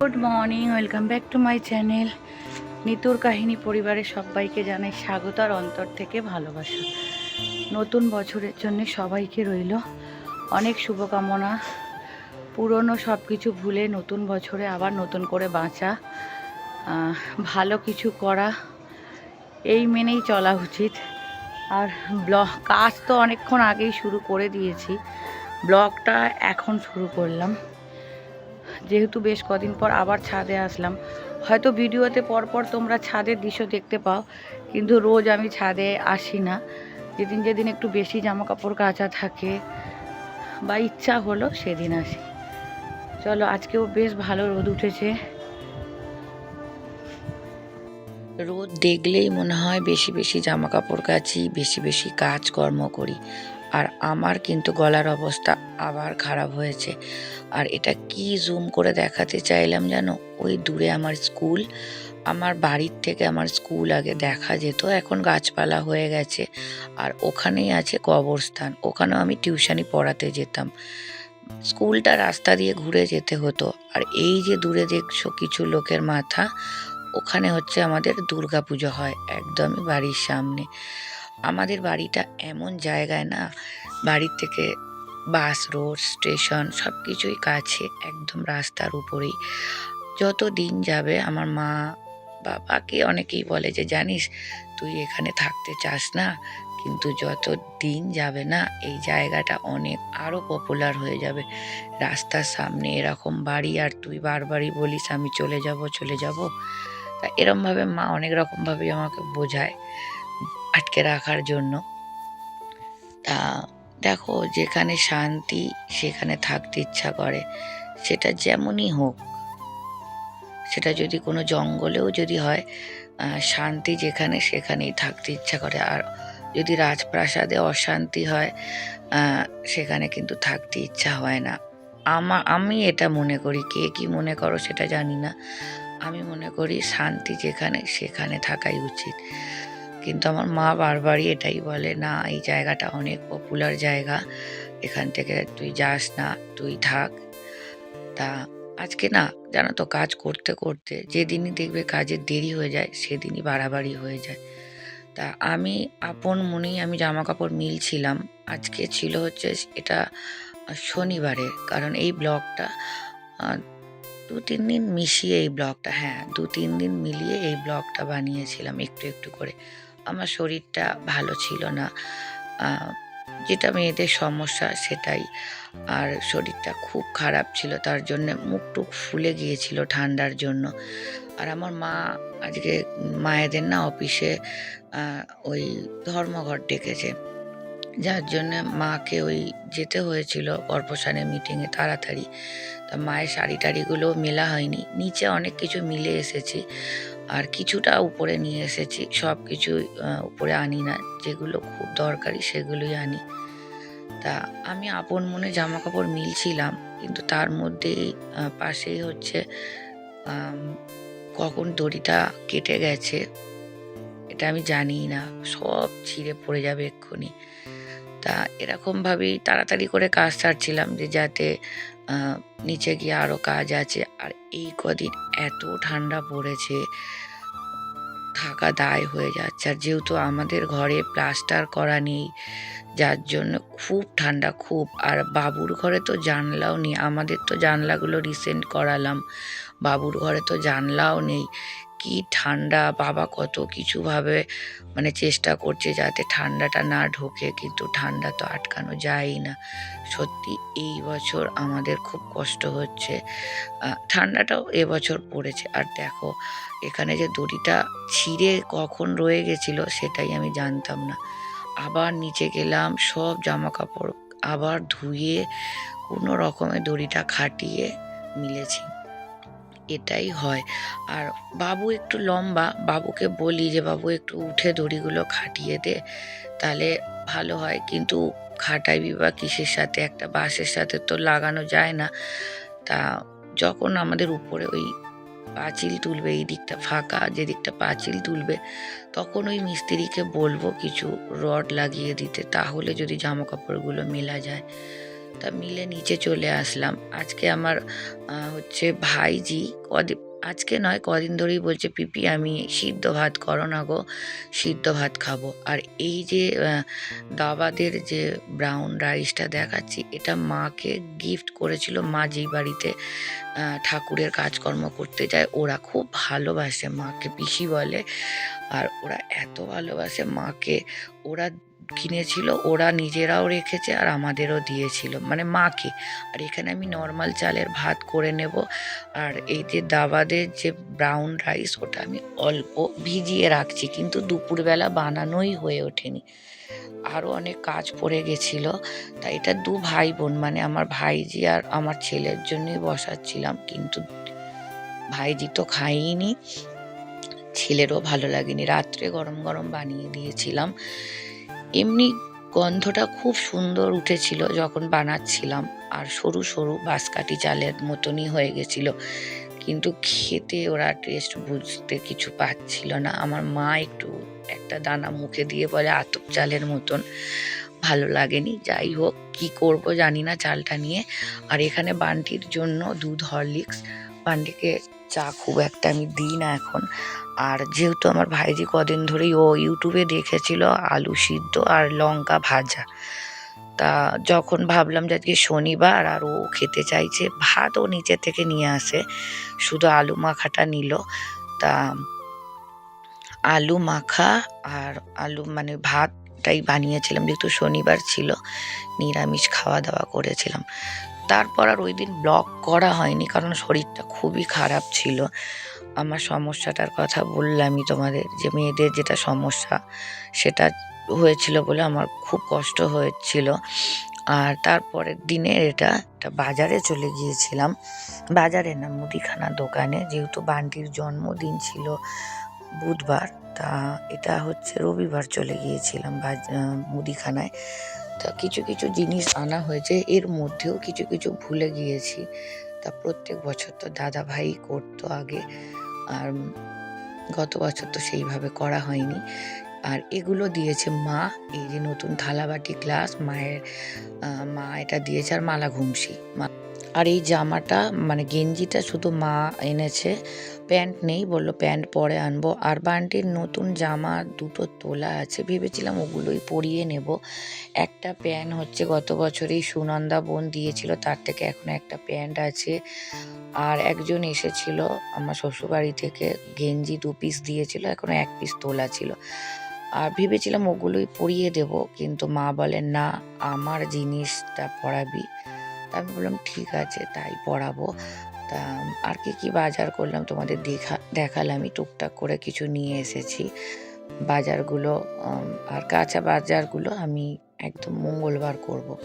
Good morning welcome back to my channel নিতুর কাহিনী পরিবারের সবাইকে জানাই স্বাগত আর অন্তর থেকে ভালোবাসা। নতুন বছরের জন্য সবাইকে রইল অনেক শুভকামনা। পুরনো সব কিছু ভুলে নতুন বছরে আবার নতুন করে বাঁচা। ভালো কিছু করা, এই মেনেই চলা উচিত। আর ব্লগ, কাজ তো অনেকক্ষণ আগেই শুরু করে দিয়েছি। ব্লগটা এখন শুরু করলাম। যেহেতু বেশ কদিন পর আবার ছাদে আসলাম। হয়তো ভিডিওতে পরপর তোমরা ছাদের দৃশ্য দেখতে পাও, কিন্তু রোজ আমি ছাদে আসি না। যেদিন যেদিন একটু বেশি জামা কাপড় কাচা থাকে বা ইচ্ছা হলো সেদিন আসি। চলো, আজকেও বেশ ভালো রোদ উঠেছে। রোদ দেখলেই মনে হয় বেশি বেশি জামা কাপড় কাচি, বেশি বেশি কাজকর্ম করি। আর আমার কিন্তু গলার অবস্থা আবার খারাপ হয়েছে। আর এটা কি জুম করে দেখাতে চাইলাম জানো? ওই দূরে আমার স্কুল আমার বাড়ির থেকে আমার স্কুল আগে দেখা যেত, এখন গাছপালা হয়ে গেছে। আর ওখানেই আছে কবরস্থান, ওখানেও আমি টিউশনি পড়াতে যেতাম। স্কুলটা রাস্তা দিয়ে ঘুরে যেতে হতো। আর এই যে দূরে দেখছ কিছু লোকের মাথা, ওখানে হচ্ছে আমাদের দুর্গা পুজো হয়, একদমই বাড়ির সামনে। আমাদের বাড়িটা এমন জায়গায় না, বাড়ির থেকে বাস, রোড, স্টেশন সব কিছুই কাছে, একদম রাস্তার উপরেই। যত দিন যাবে, আমার মা বাবাকে অনেকেই বলে যে, জানিস, তুই এখানে থাকতে চাস না, কিন্তু যত দিন যাবে না, এই জায়গাটা অনেক আরও পপুলার হয়ে যাবে। রাস্তার সামনে এরকম বাড়ি, আর তুই বারবারই বলিস, আমি চলে যাব চলে যাব। তা এরমভাবে মা অনেক রকমভাবেই আমাকে বোঝায়। আটকে রাখার জন্য। তা দেখো, যেখানে শান্তি, সেখানে থাকতে ইচ্ছা করে। সেটা যেমনই হোক, সেটা যদি কোনো জঙ্গলেও যদি হয় শান্তি যেখানে সেখানেই থাকতে ইচ্ছা করে। আর যদি রাজপ্রাসাদে অশান্তি হয় সেখানে কিন্তু থাকতে ইচ্ছা হয় না। আমা, আমি এটা মনে করি, কে কি মনে করো সেটা জানি না। আমি মনে করি শান্তি যেখানে, সেখানে থাকাই উচিত। কিন্তু আমার মা বারবারই এটাই বলে, না, এই জায়গাটা অনেক পপুলার জায়গা। এখান থেকে তুই যাস না, তুই থাক। তা আজকে না, জানো তো, কাজ করতে করতে যেদিনই দেখবে কাজের দেরি হয়ে যায়, সেদিনই বাড়াবাড়ি হয়ে যায়। তা আমি, আপন মনেই আমি জামা কাপড় মিলছিলাম। আজকে ছিল হচ্ছে এটা শনিবারে, কারণ এই ব্লগটা দু তিন দিন মিশিয়ে এই ব্লগটা হ্যাঁ দু তিন দিন মিলিয়ে এই ব্লগটা বানিয়েছিলাম একটু একটু করে। আমার শরীরটা ভালো ছিল না। যেটা মেয়েদের সমস্যা সেটাই। আর শরীরটা খুব খারাপ ছিল, তার জন্য মুখ টুক ফুলে গিয়েছিল ঠান্ডার জন্য। আর আমার মা আজকে মায়েদের না অফিসে ওই ধর্মঘট ডেকেছে। যার জন্য মাকে ওই যেতে হয়েছিল কর্পোরেশনের মিটিংয়ে তাড়াতাড়ি। তা মায়ের শাড়ি টাড়িগুলো মেলা হয়নি। নিচে অনেক কিছু মিলে এসেছি। আর কিছুটা উপরে নিয়ে এসেছি। সব কিছু উপরে আনি না। যেগুলো খুব দরকারি সেগুলোই আনি। তা আমি আপন মনে জামা কাপড় মিলছিলাম, কিন্তু তার মধ্যেই পাশেই হচ্ছে কখন দড়িটা কেটে গেছে, এটা আমি জানি না। সব ছিঁড়ে পড়ে যাবে এক্ষুনি। তা এরকমভাবেই তাড়াতাড়ি করে কাজ সারছিলাম যে যাতে নিচে গিয়ে আরও কাজ আছে। আর এই কদিন এত ঠান্ডা পড়েছে, থাকা দায় হয়ে যাচ্ছে। আর যেহেতু আমাদের ঘরে প্লাস্টার করা নেই, যার জন্য খুব ঠান্ডা, খুব। আর বাবুর ঘরে তো জানলাও নেই। আমাদের তো জানলাগুলো রিসেন্ট করালাম। বাবুর ঘরে তো জানলাও নেই। কি ঠান্ডা, বাবা কত কিছুভাবে মানে চেষ্টা করছে যাতে ঠান্ডাটা না ঢোকে, কিন্তু ঠান্ডা তো আটকানো যায়ই না। সত্যি এই বছর আমাদের খুব কষ্ট হচ্ছে। ঠান্ডাটাও এবছর পড়েছে। আর দেখো, এখানে যে দড়িটা ছিঁড়ে কখন রয়ে গেছিল সেটাই আমি জানতাম না। আবার নিচে গেলাম, সব জামা কাপড় আবার ধুয়ে কোনো রকমে দড়িটা খাটিয়ে মিলেছি। এটাই হয়। আর বাবু একটু লম্বা, বাবুকে বলি যে, বাবু, একটু উঠে দড়িগুলো খাটিয়ে দে, তাহলে ভালো হয়। কিন্তু খাটাইবি বা কিসের সাথে? একটা বাঁশের সাথে তো লাগানো যায় না। তা যখন আমাদের উপরে ওই পাঁচিল তুলবে, এই দিকটা ফাঁকা যেদিকটা পাঁচিল তুলবে, তখন ওই মিস্ত্রিকে বলব কিছু রড লাগিয়ে দিতে, তাহলে যদি জামা কাপড়গুলো মেলা যায়। তা মিলে নিচে চলে আসলাম। আজকে আমার হচ্ছে ভাইজি কদিন আজকে নয়, কদিন ধরেই বলছে, পিপি, আমি সিদ্ধ ভাত করো না গো, সিদ্ধ ভাত খাব। আর এই যে দাবাদের যে ব্রাউন রাইসটা দেখাচ্ছি, এটা মাকে গিফট করেছিল মা যেই বাড়িতে ঠাকুরের কাজকর্ম করতে যায়, ওরা খুব ভালোবাসে মাকে, পিসি বলে। আর ওরা এত ভালোবাসে মাকে, ওরা কিনেছিল, ওরা নিজেরাও রেখেছে আর আমাদেরও দিয়েছিল। মানে মাকে। আর এখানে আমি নর্মাল চালের ভাত করে নেব। আর এই যে দাবাদের যে ব্রাউন রাইস ওটা আমি অল্প ভিজিয়ে রাখছি। কিন্তু দুপুরবেলা বানানোই হয়ে ওঠেনি। আরও অনেক কাজ পড়ে গেছিল। তা এটা দু ভাই বোন মানে আমার ভাইজি আর আমার ছেলের জন্যই বসাচ্ছিলাম। কিন্তু ভাইজি তো খাইনি। ছেলেরও ভালো লাগেনি। রাত্রে গরম গরম বানিয়ে দিয়েছিলাম। এমনি গন্ধটা খুব সুন্দর উঠেছিল যখন বানাচ্ছিলাম। আর সরু সরু বাঁশকাঠি চালের মতনই হয়ে গেছিল। কিন্তু খেতে ওরা টেস্ট বুঝতে কিছু পাচ্ছিল না। আমার মা একটু একটা দানা মুখে দিয়ে বলে, আতপ চালের মতন ভালো লাগেনি। যাই হোক, কি করব জানি না চালটা নিয়ে। আর এখানে বান্টির জন্য দুধ, হরলিক্স, বান্টিকে চা খুব একটা আমি দিই না এখন। আর যেহেতু আমার ভাইজি কদিন ধরেই ও ইউটিউবে দেখেছিল আলু সিদ্ধ আর লঙ্কা ভাজা, তা যখন ভাবলাম যে আজকে শনিবার আর ও খেতে চাইছে, ভাত ও নিচে থেকে নিয়ে আসে, শুধু আলু মাখাটা নিল। তা আলু মাখা আর আলু মানে ভাতটাই বানিয়েছিলাম, যেহেতু শনিবার ছিল, নিরামিষ খাওয়া দাওয়া করেছিলাম। তারপর আর ওই দিন ব্লগ করা হয়নি, কারণ শরীরটা খুবই খারাপ ছিল। আমার সমস্যাটার কথা বললামই তোমাদের, যে মেয়েদের যেটা সমস্যা, সেটা হয়েছিল বলে আমার খুব কষ্ট হয়েছিল। আর তারপরের দিনে এটা একটা বাজারে চলে গিয়েছিলাম। বাজারে না, মুদিখানা দোকানে। যেহেতু বান্টির জন্মদিন ছিল বুধবার, তা এটা হচ্ছে রবিবার চলে গিয়েছিলাম মুদিখানায়। তা কিছু কিছু জিনিস আনা হয়েছে, এর মধ্যেও কিছু কিছু ভুলে গিয়েছি। তা প্রত্যেক বছর তো দাদা ভাই করতো আগে, আর গত বছর তো সেইভাবে করা হয়নি। আর এগুলো দিয়েছে মা, এই যে নতুন থালাবাটি গ্লাস, মায়ের মা এটা দিয়েছে আর মালা ঘুমসি। মা- আর এই জামাটা মানে গেঞ্জিটা শুধু মা এনেছে। প্যান্ট নেই, বলল প্যান্ট পরে আনব। আর বান্টির নতুন জামা দুটো তোলা আছে। ভেবেছিলাম ওগুলোই পরিয়ে নেব। একটা প্যান্ট হচ্ছে গত বছরেই সুনন্দা বোন দিয়েছিল, তার থেকে এখন একটা প্যান্ট আছে। আর একজন এসেছিল আমার শ্বশুরবাড়ি থেকে, গেঞ্জি দু পিস দিয়েছিল, এখনও এক পিস তোলা ছিল। আর ভেবেছিলাম ওগুলোই পরিয়ে দেব, কিন্তু মা বলে, না, আমার জিনিসটা পরাবি। তা আমি বললাম, ঠিক আছে, তাই পড়াবো। তা আর কি কি বাজার করলাম তোমাদের দেখা দেখালামই টুকটাক করে কিছু নিয়ে এসেছি। বাজারগুলো আর কাঁচা বাজারগুলো আমি একদম মঙ্গলবার করব।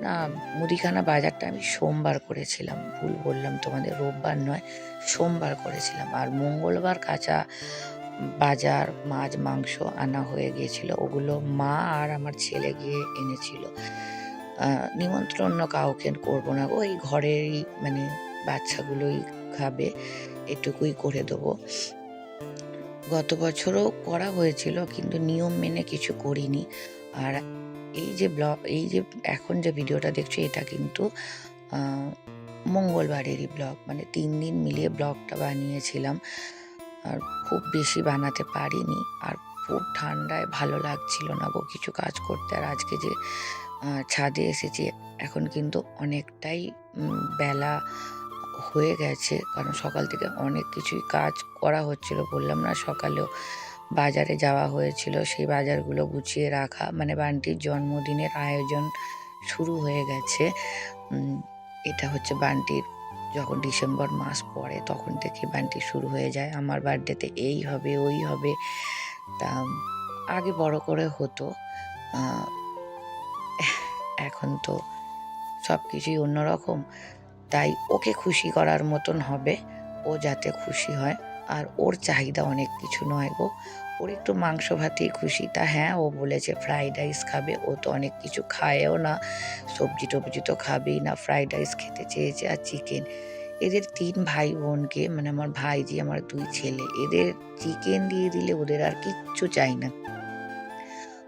না, মুদিখানা বাজারটা আমি সোমবার করেছিলাম, ভুল বললাম তোমাদের, রোববার নয়, সোমবার করেছিলাম। আর মঙ্গলবার কাঁচা বাজার, মাছ, মাংস আনা হয়ে গিয়েছিল। ওগুলো মা আর আমার ছেলে গিয়ে এনেছিল। নিমন্ত্রণ কাউকে করব না এই ঘরেরই মানে বাচ্চাগুলোই খাবে, এটুকুই করে দেবো। গত বছরও করা হয়েছিল কিন্তু নিয়ম মেনে কিছু করিনি। আর এই যে ব্লগ, এই যে এখন যে ভিডিওটা দেখছি এটা কিন্তু মঙ্গলবারেরই ব্লগ। মানে তিন দিন মিলিয়ে ব্লগটা বানিয়েছিলাম। আর খুব বেশি বানাতে পারিনি। আর খুব ঠান্ডায় ভালো লাগছিল না গো কিছু কাজ করতে। আর আজকে যে ছাদে এসেছি। এখন কিন্তু অনেকটাই বেলা হয়ে গেছে। কারণ সকাল থেকে অনেক কিছুই কাজ করা হচ্ছিল, বললাম না সকালেও বাজারে যাওয়া হয়েছিল। সেই বাজারগুলো গুছিয়ে রাখা মানে বান্টির জন্মদিনের আয়োজন শুরু হয়ে গেছে। এটা হচ্ছে বান্টির যখন ডিসেম্বর মাস পড়ে, তখন থেকে বান্টি শুরু হয়ে যায়। আমার বার্থডেতে এই হবে, ওই হবে। তা, আগে বড় করে হতো। এখন তো সব কিছুই অন্যরকম, তাই ওকে খুশি করার মতন হবে। ও যাতে খুশি হয়, আর ওর চাহিদা অনেক কিছু নয় গো। ওর একটু মাংস ভাতেই খুশি। তা হ্যাঁ ও বলেছে ফ্রাইড রাইস খাবে, ও তো অনেক কিছু খায়ও না। সবজি টবজি তো খাবেই না, ফ্রাইড রাইস খেতে চেয়েছে আর চিকেন। এদের তিন ভাই বোনকে মানে আমার ভাইজি, আমার দুই ছেলে, এদের চিকেন দিয়ে দিলে ওদের আর কিচ্ছু চাই না।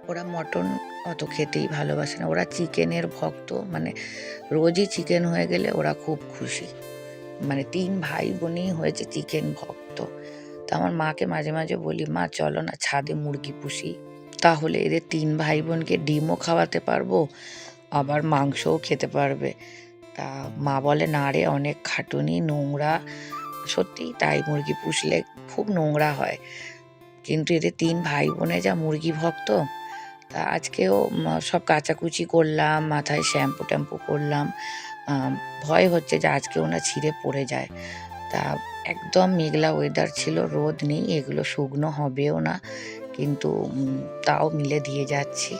ওরা মটন অত খেতেই ভালোবাসে না। ওরা চিকেনের ভক্ত মানে রোজই চিকেন হয়ে গেলে ওরা খুব খুশি। মানে তিন ভাই বোনই হয়েছে চিকেন ভক্ত। তা আমার মাকে মাঝে মাঝে বলি, মা, চলো না ছাদে মুরগি পুষি। তাহলে এদের তিন ভাই বোনকে ডিমও খাওয়াতে পারব, আবার মাংসও খেতে পারবে। তা মা বলে, না রে, অনেক খাটুনি, নোংরা। সত্যি তাই মুরগি পুষলে খুব নোংরা হয়। কিন্তু এদের তিন ভাই বোনে যা মুরগি ভক্ত তা আজকেও সব কাচাকুচি করলাম, মাথায় শ্যাম্পু ট্যাম্পু করলাম। ভয় হচ্ছে যে আজকে ওনা ছিঁড়ে পড়ে যায়। তা একদম মেঘলা ওয়েদার ছিল, রোদ নেই, এগুলো শুকনো হবেও না, কিন্তু তাও মিলে দিয়ে যাচ্ছি।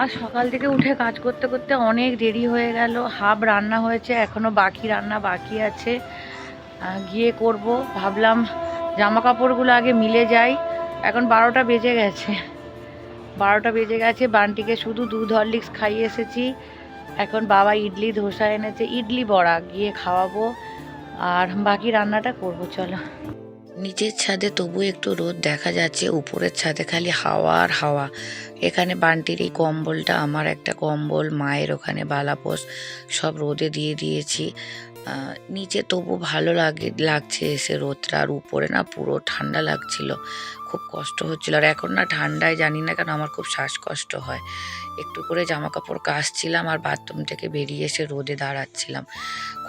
আর সকাল থেকে উঠে কাজ করতে করতে অনেক দেরি হয়ে গেল, হাফ রান্না হয়েছে, এখনও বাকি রান্না বাকি আছে। গিয়ে করব, ভাবলাম জামা কাপড়গুলো আগে মিলে যাই। এখন বারোটা বেজে গেছে। বারোটা বেজে গেছে, বান্টিকে শুধু দুধ হরলিক্স খাইয়ে এসেছি। এখন বাবা ইডলি ধোসা এনেছে, ইডলি বড়া, গিয়ে খাওয়াবো। আর বাকি রান্নাটা করব, চলো। নিচের ছাদে তবু একটু রোদ দেখা যাচ্ছে, উপরের ছাদে খালি হাওয়া আর হাওয়া। এখানে বান্টির এই কম্বলটা আমার একটা কম্বল, মায়ের ওখানে বালাপোষ সব রোদে দিয়ে দিয়েছি। নিচে তবু ভালো লাগে, লাগছে এসে রোদটা, আর উপরে না পুরো ঠান্ডা লাগছিল। খুব কষ্ট হচ্ছিল। আর এখন না ঠান্ডায় জানি না কেন আমার খুব শ্বাসকষ্ট হয়। একটু করে জামা কাপড় কাচছিলাম আর বাথরুম থেকে বেরিয়ে এসে রোদে দাঁড়াচ্ছিলাম।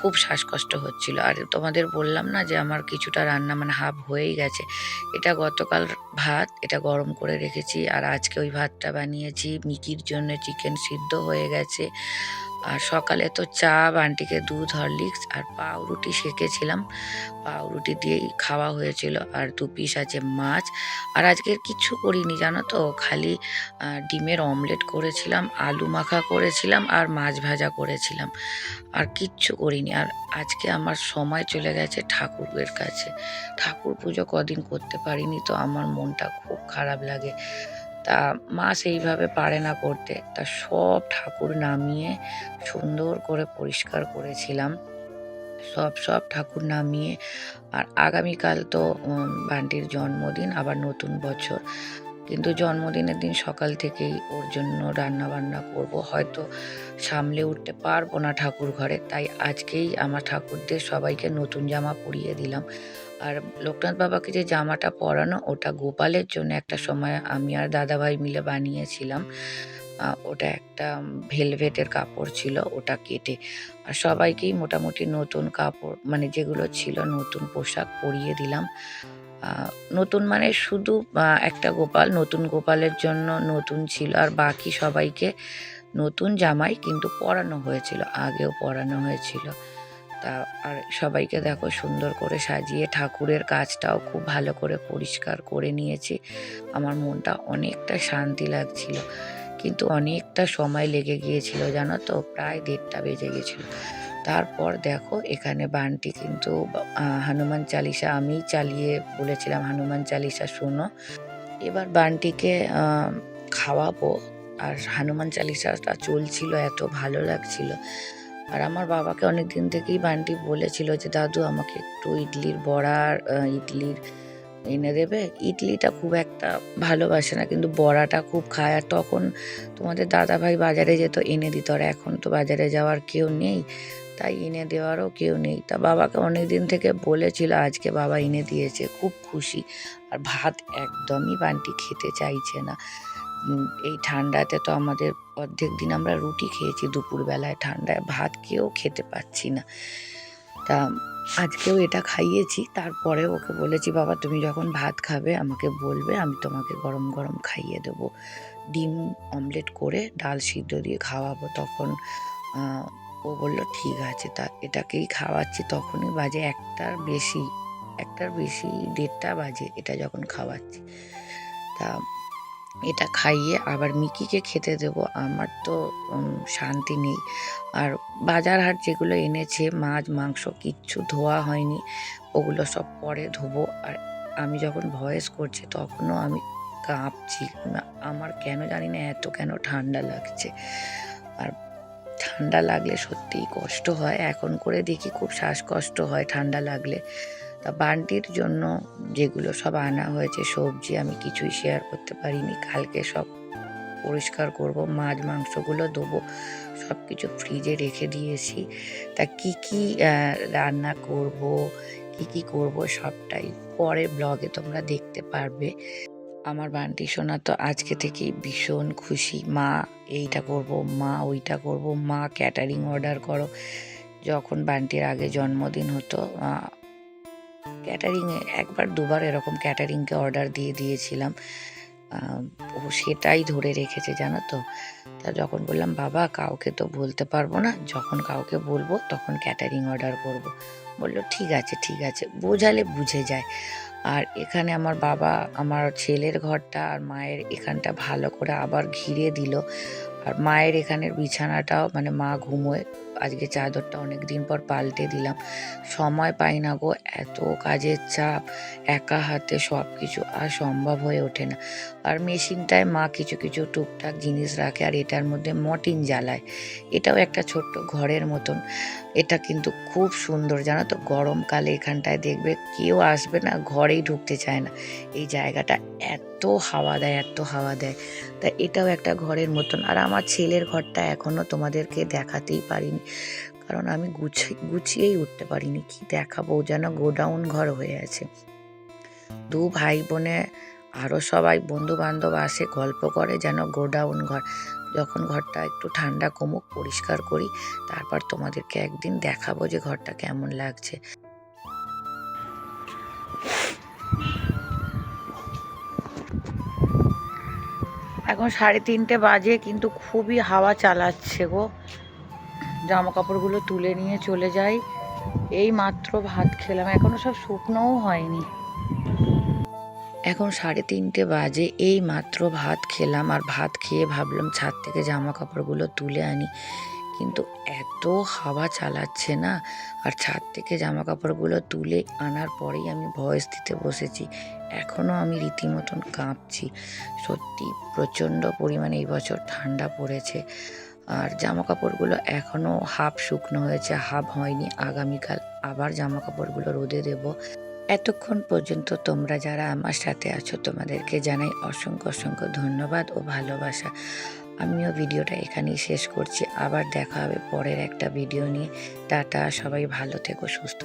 খুব শ্বাসকষ্ট হচ্ছিল। আর তোমাদের বললাম না যে আমার কিছুটা রান্না মানে হাফ হয়েই গেছে। এটা গতকাল ভাত, এটা গরম করে রেখেছি। আর আজকে ওই ভাতটা বানিয়েছি। মিকির জন্য চিকেন সিদ্ধ হয়ে গেছে। আর সকালে তো চা, বান্টিকে দুধ, হরলিক্স আর পাউরুটি সেকেছিলাম। পাউরুটি দিয়েই খাওয়া হয়েছিল আর দু পিস আছে মাছ। আর আজকের কিচ্ছু করিনি, জানো তো? খালি ডিমের অমলেট করেছিলাম, আলু মাখা করেছিলাম আর মাছ ভাজা করেছিলাম। আর কিচ্ছু করিনি। আর আজকে আমার সময় চলে গেছে ঠাকুরের কাছে। ঠাকুর পুজো কদিন করতে পারিনি তো আমার মনটা খুব খারাপ লাগে। তা মা সেইভাবে পারে না করতে। তা সব ঠাকুর নামিয়ে সুন্দর করে পরিষ্কার করেছিলাম। সব সব ঠাকুর নামিয়ে আর আগামীকাল তো বান্টির জন্মদিন, আবার নতুন বছর। কিন্তু জন্মদিনের দিন সকাল থেকেই ওর জন্য রান্না বান্না করব। হয়তো সামলে উঠতে পারব না ঠাকুর ঘরে। তাই আজকেই আমার ঠাকুরদের সবাইকে নতুন জামা পরিয়ে দিলাম। আর লোকনাথ বাবাকে যে জামাটা পরানো, ওটা গোপালের জন্য একটা সময় আমি আর দাদাভাই মিলে বানিয়েছিলাম। ওটা একটা ভেলভেটের কাপড় ছিল, ওটা কেটে। আর সবাইকেই মোটামুটি নতুন কাপড় মানে যেগুলো ছিল নতুন পোশাক পরিয়ে দিলাম। নতুন মানে শুধু একটা গোপাল, নতুন গোপালের জন্য নতুন ছিল। আর বাকি সবাইকে নতুন জামাই কিন্তু পরানো হয়েছিল, আগেও পরানো হয়েছিল। তা আর সবাইকে দেখো সুন্দর করে সাজিয়ে ঠাকুরের কাজটাও খুব ভালো করে পরিষ্কার করে নিয়েছি। আমার মনটা অনেকটা শান্তি লাগছিল। কিন্তু অনেকটা সময় লেগে গিয়েছিল, জানো তো? প্রায় দেড়টা বেজে গেছিল তারপর দেখো এখানে বানটি কিন্তু হনুমান চালিসা আমি চালিয়ে বলেছিলাম, হনুমান চালিসা শোনো। এবার বানটিকে খাওয়াবো। আর হনুমান চালিসাটা চলছিল, এত ভালো লাগছিল। আর আমার বাবাকে অনেক দিন থেকেই বান্টি বলেছিল যে, দাদু, আমাকে একটু ইডলির বড়া আর ইডলির এনে দেবে। ইডলিটা খুব একটা ভালোবাসে না, কিন্তু বড়াটা খুব খায়। আর তখন তোমাদের দাদা ভাই বাজারে যেত, এনে দিত। আর এখন তো বাজারে যাওয়ার কেউ নেই, তাই এনে দেওয়ারও কেউ নেই। তা বাবাকে অনেক দিন থেকে বলেছিল, আজকে বাবা এনে দিয়েছে, খুব খুশি। আর ভাত একদমই বান্টি খেতে চাইছে না। এই ঠান্ডাতে তো আমাদের অর্ধেক দিন আমরা রুটি খেয়েছি দুপুরবেলায় ঠান্ডায়, ভাত কেউ খেতে পাচ্ছি না। তা আজকেও এটা খাইয়েছি, তারপরে ওকে বলেছি, বাবা, তুমি যখন ভাত খাবে, আমাকে বলবে, আমি তোমাকে গরম গরম খাইয়ে দেবো। ডিম অমলেট করে ডাল সিদ্ধ দিয়ে খাওয়াবো তখন ও বলল, ঠিক আছে, তা এটাকেই খাওয়াচ্ছি। তখনই বাজে একটার বেশি একটার বেশি দেড়টা বাজে এটা যখন খাওয়াচ্ছি। তা এটা খাইয়ে আবার মিকিকে খেতে দেবো, আমার তো শান্তি নেই। আর বাজার হাট যেগুলো এনেছে, মাছ, মাংস কিচ্ছু ধোয়া হয়নি, ওগুলো সব পরে ধোবো। আর আমি যখন ভয়েস করছি, তখনও আমি কাঁপছি। আমার কেন জানি না এত কেন ঠান্ডা লাগছে। আর ঠান্ডা লাগলে সত্যিই কষ্ট হয়। এখন করে দেখি খুব শ্বাসকষ্ট হয় ঠান্ডা লাগলে। তা বান্টির জন্য যেগুলো সব আনা হয়েছে, সবজি আমি কিছুই শেয়ার করতে পারিনি। কালকে সব পরিষ্কার করব, মাছ, মাংসগুলো দেবো সব কিছু ফ্রিজে রেখে দিয়েছি। তা কি কি রান্না করব, কি কি করব সবটাই পরে ব্লগে তোমরা দেখতে পারবে। আমার বান্টি সোনা তো আজকে থেকেই ভীষণ খুশি। মা এইটা করব, মা ওইটা করব, মা ক্যাটারিং অর্ডার করো। যখন বান্টির আগে জন্মদিন হতো ক্যাটারিংয়ে একবার, দুবার এরকম ক্যাটারিংকে অর্ডার দিয়ে দিয়েছিলাম। ও সেটাই ধরে রেখেছে, জানো তো? তা যখন বললাম, বাবা, কাউকে তো বলতে পারব না। যখন কাউকে বলব, তখন ক্যাটারিং অর্ডার করব। বলল, ঠিক আছে ঠিক আছে। বোঝালে বুঝে যায়। আর এখানে আমার বাবা, আমার ছেলের ঘরটা আর মায়ের এখানটা ভালো করে আবার ঘিরে দিল। আর মায়ের এখানের বিছানাটাও মানে মা ঘুমোয়। আজকে চাদরটা অনেক দিন পর পাল্টে দিলাম। সময় পাই না গো, এত কাজের চাপ, একা হাতে সব কিছু আর সম্ভব হয়ে ওঠে না। আর মেশিনটায় মা কিছু কিছু টুকটাক জিনিস রাখে আর এটার মধ্যে মটিন জ্বালায়। এটাও একটা ছোট্ট ঘরের মতন। এটা কিন্তু খুব সুন্দর, জানো তো? গরমকালে এখানটায় দেখবে কেউ আসবে না, ঘরেই ঢুকতে চায় না। এই জায়গাটা এত হাওয়া দেয়, এত হাওয়া দেয়। তা এটাও একটা ঘরের মতন। আর আমার ছেলের ঘরটা এখনও তোমাদেরকে দেখাতেই পারিনি। কারণ আমি গুছিয়ে গুছিয়েই উঠতে পারিনি। কি দেখাবো? যেন গোডাউন ঘর হয়ে আছে। দু ভাই বোনে আরও সবাই বন্ধু বান্ধব আসে, গল্প করে যেন গোডাউন ঘর। যখন ঘরটা একটু ঠান্ডা কমুক, পরিষ্কার করি, তারপর তোমাদেরকে একদিন দেখাবো যে ঘরটা কেমন লাগছে। এখন সাড়ে তিনটে বাজে, কিন্তু খুবই হাওয়া চালাচ্ছে গো। জামা কাপড়গুলো তুলে নিয়ে চলে যাই। এই মাত্র ভাত খেলাম, এখনও সব শুকনোও হয়নি। এখন সাড়ে তিনটে বাজে, এই মাত্র ভাত খেলাম আর ভাত খেয়ে ভাবলাম ছাদ থেকে জামা কাপড়গুলো তুলে আনি। কিন্তু এত হাওয়া চালাচ্ছে না, আর ছাদ থেকে জামা কাপড়গুলো তুলে আনার পরেই আমি ভয়েস দিতে বসেছি। এখনও আমি রীতিমতন কাঁপছি। সত্যি প্রচণ্ড পরিমাণে এই বছর ঠান্ডা পড়েছে। আর জামা কাপড়গুলো এখনও হাফ শুকনো হয়েছে, হাফ হয়নি। আগামীকাল আবার জামা কাপড়গুলো রোদে দেব। এতক্ষণ পর্যন্ত তোমরা যারা আমার সাথে আছো, তোমাদেরকে জানাই অসংখ্য অসংখ্য ধন্যবাদ ও ভালোবাসা। আমিও ভিডিওটা এখানেই শেষ করছি। আবার দেখা হবে পরের একটা ভিডিও নিয়ে। টাটা, সবাই ভালো থেকো, সুস্থ